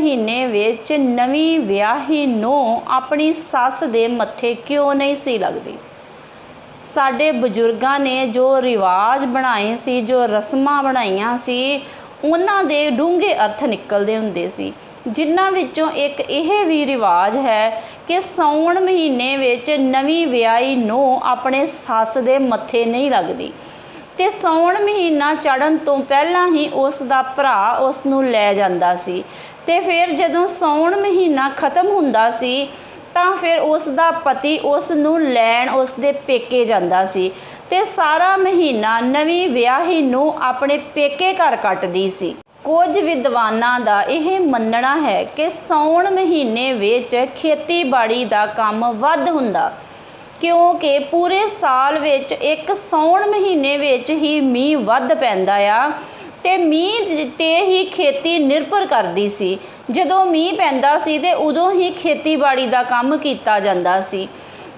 ਮਹੀਨੇ ਵਿੱਚ ਨਵੀਂ ਵਿਆਹੀ ਨੂੰ ਆਪਣੀ ਸੱਸ ਦੇ ਮੱਥੇ ਕਿਉਂ ਨਹੀਂ ਸੀ ਲੱਗਦੀ? ਸਾਡੇ ਬਜ਼ੁਰਗਾਂ ਨੇ ਜੋ ਰਿਵਾਜ ਬਣਾਏ ਸੀ, ਜੋ ਰਸਮਾਂ ਬਣਾਈਆਂ ਸੀ, ਉਹਨਾਂ ਦੇ ਡੂੰਘੇ ਅਰਥ ਨਿਕਲਦੇ ਹੁੰਦੇ ਸੀ। ਜਿਨ੍ਹਾਂ ਵਿੱਚੋਂ ਇੱਕ ਇਹ ਵੀ ਰਿਵਾਜ ਹੈ ਕਿ ਸਾਉਣ ਮਹੀਨੇ ਵਿੱਚ ਨਵੀਂ ਵਿਆਹੀ ਨੂੰ ਆਪਣੇ ਸੱਸ ਦੇ ਮੱਥੇ ਨਹੀਂ ਲੱਗਦੀ। ਤੇ ਸਾਉਣ ਮਹੀਨਾ ਚੜਨ ਤੋਂ ਪਹਿਲਾਂ ਹੀ ਉਸ ਦਾ ਭਰਾ ਉਸ ਨੂੰ ਲੈ ਜਾਂਦਾ ਸੀ। ਤੇ ਫਿਰ ਜਦੋਂ ਸਾਉਣ ਮਹੀਨਾ ਖਤਮ ਹੁੰਦਾ ਸੀ, ਤਾਂ ਫਿਰ ਉਸ ਦਾ ਪਤੀ ਉਸ ਨੂੰ ਲੈਣ ਉਸ ਦੇ ਪੇਕੇ ਜਾਂਦਾ ਸੀ ਤੇ ਸਾਰਾ ਮਹੀਨਾ ਨਵੀਂ ਵਿਆਹੀ ਨੂੰ ਆਪਣੇ ਪੇਕੇ ਘਰ ਕੱਟਦੀ ਸੀ। ਕੁਝ ਵਿਦਵਾਨਾਂ ਦਾ ਇਹ ਮੰਨਣਾ ਹੈ ਕਿ ਸਾਉਣ ਮਹੀਨੇ ਵਿੱਚ ਖੇਤੀਬਾੜੀ ਦਾ ਕੰਮ ਵੱਧ ਹੁੰਦਾ। ਕਿਉਂਕਿ ਪੂਰੇ ਸਾਲ ਵਿੱਚ ਇੱਕ ਸਾਉਣ ਮਹੀਨੇ ਵਿੱਚ ਹੀ ਮੀਂਹ ਵੱਧ ਪੈਂਦਾ ਆ ਤੇ ਮੀਂਹ ਤੇ ਹੀ ਖੇਤੀ ਨਿਰਭਰ ਕਰਦੀ ਸੀ। ਜਦੋਂ ਮੀਂਹ ਪੈਂਦਾ ਸੀ ਤੇ ਉਦੋਂ ਹੀ ਖੇਤੀਬਾੜੀ ਦਾ ਕੰਮ ਕੀਤਾ ਜਾਂਦਾ ਸੀ।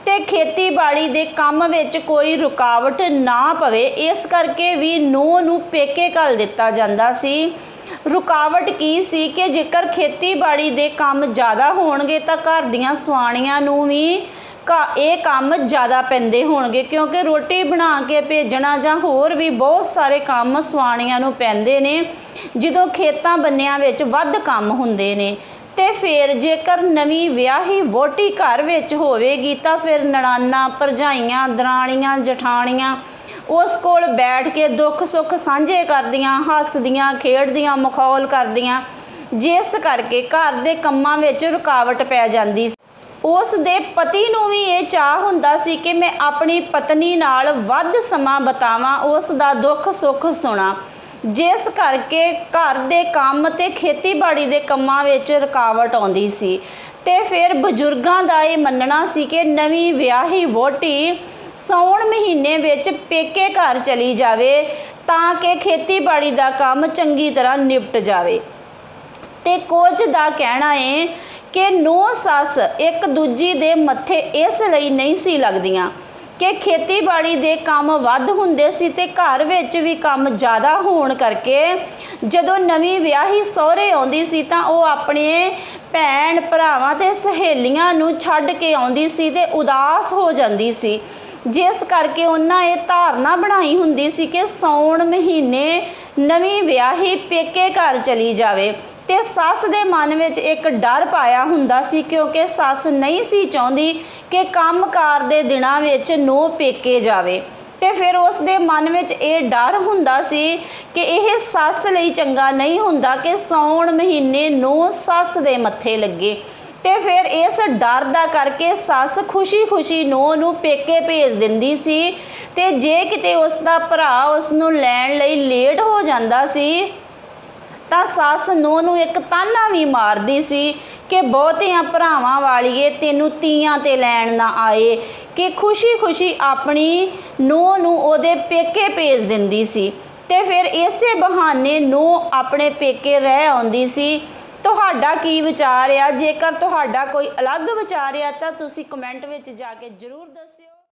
ਤੇ ਖੇਤੀਬਾੜੀ ਦੇ ਕੰਮ ਵਿੱਚ ਕੋਈ ਰੁਕਾਵਟ ਨਾ ਪਵੇ, ਇਸ ਕਰਕੇ ਵੀ ਨੂੰਹ ਨੂੰ ਪੇਕੇ ਘੱਲ ਦਿੱਤਾ ਜਾਂਦਾ ਸੀ। ਰੁਕਾਵਟ ਕੀ ਸੀ ਕਿ ਜੇਕਰ ਖੇਤੀਬਾੜੀ ਦੇ ਕੰਮ ਜ਼ਿਆਦਾ ਹੋਣਗੇ ਤਾਂ ਘਰ ਦੀਆਂ ਸੁਆਣੀਆਂ ਨੂੰ ਵੀ ਇਹ ਕੰਮ ਜ਼ਿਆਦਾ ਪੈਂਦੇ ਹੋਣਗੇ ਕਿਉਂਕਿ ਰੋਟੀ ਬਣਾ ਕੇ ਭੇਜਣਾ ਜਾਂ ਹੋਰ ਵੀ ਬਹੁਤ ਸਾਰੇ ਕੰਮ ਸੁਆਣੀਆਂ ਨੂੰ ਪੈਂਦੇ ਨੇ, ਜਦੋਂ ਖੇਤਾਂ ਬੰਨਿਆਂ ਵਿੱਚ ਵੱਧ ਕੰਮ ਹੁੰਦੇ ਨੇ। ਤੇ ਫਿਰ ਜੇਕਰ ਨਵੀਂ ਵਿਆਹੀ ਵੋਟੀ ਘਰ ਵਿੱਚ ਹੋਵੇਗੀ ਤਾਂ ਫਿਰ ਨਣਾਨਾ, ਭਰਜਾਈਆਂ, ਦਰਾਣੀਆਂ, ਜਠਾਣੀਆਂ ਉਸ ਕੋਲ ਬੈਠ ਕੇ ਦੁੱਖ ਸੁੱਖ ਸਾਂਝੇ ਕਰਦੀਆਂ, ਹੱਸਦੀਆਂ, ਖੇਡਦੀਆਂ, ਮਖੌਲ ਕਰਦੀਆਂ, ਜਿਸ ਕਰਕੇ ਘਰ ਦੇ ਕੰਮਾਂ ਵਿੱਚ ਰੁਕਾਵਟ ਪੈ ਜਾਂਦੀ ਸੀ ਉਸ ਦੇ ਪਤੀ ਨੂੰ ਵੀ ਇਹ ਚਾਹ ਹੁੰਦਾ ਸੀ ਕਿ ਮੈਂ ਆਪਣੀ ਪਤਨੀ ਨਾਲ ਵੱਧ ਸਮਾਂ ਬਿਤਾਵਾਂ ਉਸ ਦਾ ਦੁੱਖ ਸੁੱਖ ਸੁਣਾ। ਜਿਸ ਕਰਕੇ ਘਰ ਦੇ ਕੰਮ ਤੇ ਖੇਤੀਬਾੜੀ ਦੇ ਕੰਮਾਂ ਵਿੱਚ ਰੁਕਾਵਟ ਆਉਂਦੀ ਸੀ ਤੇ ਫਿਰ ਬਜ਼ੁਰਗਾਂ ਦਾ ਇਹ ਮੰਨਣਾ ਸੀ ਕਿ ਨਵੀਂ ਵਿਆਹੀ ਵੋਟੀ ਸਾਉਣ ਮਹੀਨੇ ਵਿੱਚ ਪੇਕੇ ਘਰ ਚਲੀ ਜਾਵੇ ਤਾਂ ਕਿ ਖੇਤੀਬਾੜੀ ਦਾ ਕੰਮ ਚੰਗੀ ਤਰ੍ਹਾਂ ਨਿਪਟ ਜਾਵੇ। ਤੇ ਕੁਝ ਦਾ ਕਹਿਣਾ ਹੈ ਕਿ ਨੌ ਸੱਸ ਇੱਕ ਦੂਜੀ ਦੇ ਮੱਥੇ ਇਸ ਲਈ ਨਹੀਂ ਸੀ ਲੱਗਦੀਆਂ ਕਿ ਖੇਤੀਬਾੜੀ ਦੇ ਕੰਮ ਵੱਧ ਹੁੰਦੇ ਸੀ ਤੇ ਘਰ ਵਿੱਚ ਵੀ ਕੰਮ ਜ਼ਿਆਦਾ ਹੋਣ ਕਰਕੇ ਜਦੋਂ ਨਵੀਂ ਵਿਆਹੀ ਸਹੁਰੇ ਆਉਂਦੀ ਸੀ ਤਾਂ ਉਹ ਆਪਣੇ ਭੈਣ ਭਰਾਵਾਂ ਤੇ ਸਹੇਲੀਆਂ ਨੂੰ ਛੱਡ ਕੇ ਆਉਂਦੀ ਸੀ ਤੇ ਉਦਾਸ ਹੋ ਜਾਂਦੀ ਸੀ। ਜਿਸ ਕਰਕੇ ਉਹਨਾਂ ਇਹ ਧਾਰਨਾ ਬਣਾਈ ਹੁੰਦੀ ਸੀ ਕਿ ਸਾਉਣ ਮਹੀਨੇ ਨਵੀਂ ਵਿਆਹੀ ਪੇਕੇ ਘਰ ਚਲੀ ਜਾਵੇ। ਤੇ ਸੱਸ ਦੇ ਮਨ ਵਿੱਚ ਇੱਕ ਡਰ ਪਾਇਆ ਹੁੰਦਾ ਸੀ ਕਿਉਂਕਿ ਸੱਸ ਨਹੀਂ ਸੀ ਚਾਹੁੰਦੀ ਕਿ ਕੰਮਕਾਰ ਦੇ ਦਿਨਾਂ ਵਿੱਚ ਨੋ ਪੇਕੇ ਜਾਵੇ। ਤੇ ਫਿਰ ਉਸ ਦੇ ਮਨ ਵਿੱਚ ਇਹ ਡਰ ਹੁੰਦਾ ਸੀ ਕਿ ਇਹ ਸੱਸ ਲਈ ਚੰਗਾ ਨਹੀਂ ਹੁੰਦਾ ਕਿ ਸਾਉਣ ਮਹੀਨੇ ਨੋ ਸੱਸ ਦੇ ਮੱਥੇ ਲੱਗੇ। ਤੇ ਫਿਰ ਇਸ ਡਰ ਦਾ ਕਰਕੇ ਸੱਸ ਖੁਸ਼ੀ-ਖੁਸ਼ੀ ਨੋ ਨੂੰ ਪੇਕੇ ਭੇਜ ਦਿੰਦੀ ਸੀ ਤੇ ਜੇ ਕਿਤੇ ਉਸ ਦਾ ਭਰਾ ਉਸ ਨੂੰ ਲੈਣ ਲਈ ਲੇਟ ਹੋ ਜਾਂਦਾ ਸੀ ਤਾਂ ਸੱਸ ਨੂੰ ਨੂੰ ਇੱਕ ਤਾਨਾ ਵੀ ਮਾਰਦੀ ਸੀ ਕਿ ਬਹੁਤਿਆਂ ਭਰਾਵਾਂ ਵਾਲੀਏ ਤੈਨੂੰ ਤੀਆਂ ਤੇ ਲੈਣ ਨਾ ਆਏ, ਕਿ ਖੁਸ਼ੀ-ਖੁਸ਼ੀ ਆਪਣੀ ਨੂੰਹ ਨੂੰ ਉਹਦੇ ਪੇਕੇ ਭੇਜ ਦਿੰਦੀ ਸੀ ਤੇ ਫਿਰ ਇਸੇ ਬਹਾਨੇ ਨੂੰ ਆਪਣੇ ਪੇਕੇ ਰਹਿ ਆਉਂਦੀ ਸੀ। ਤੁਹਾਡਾ ਕੀ ਵਿਚਾਰ ਆ? ਜੇਕਰ ਤੁਹਾਡਾ ਕੋਈ ਅਲੱਗ ਵਿਚਾਰ ਆ ਤਾਂ ਤੁਸੀਂ ਕਮੈਂਟ ਵਿੱਚ ਜਾ ਕੇ ਜ਼ਰੂਰ ਦੱਸੋ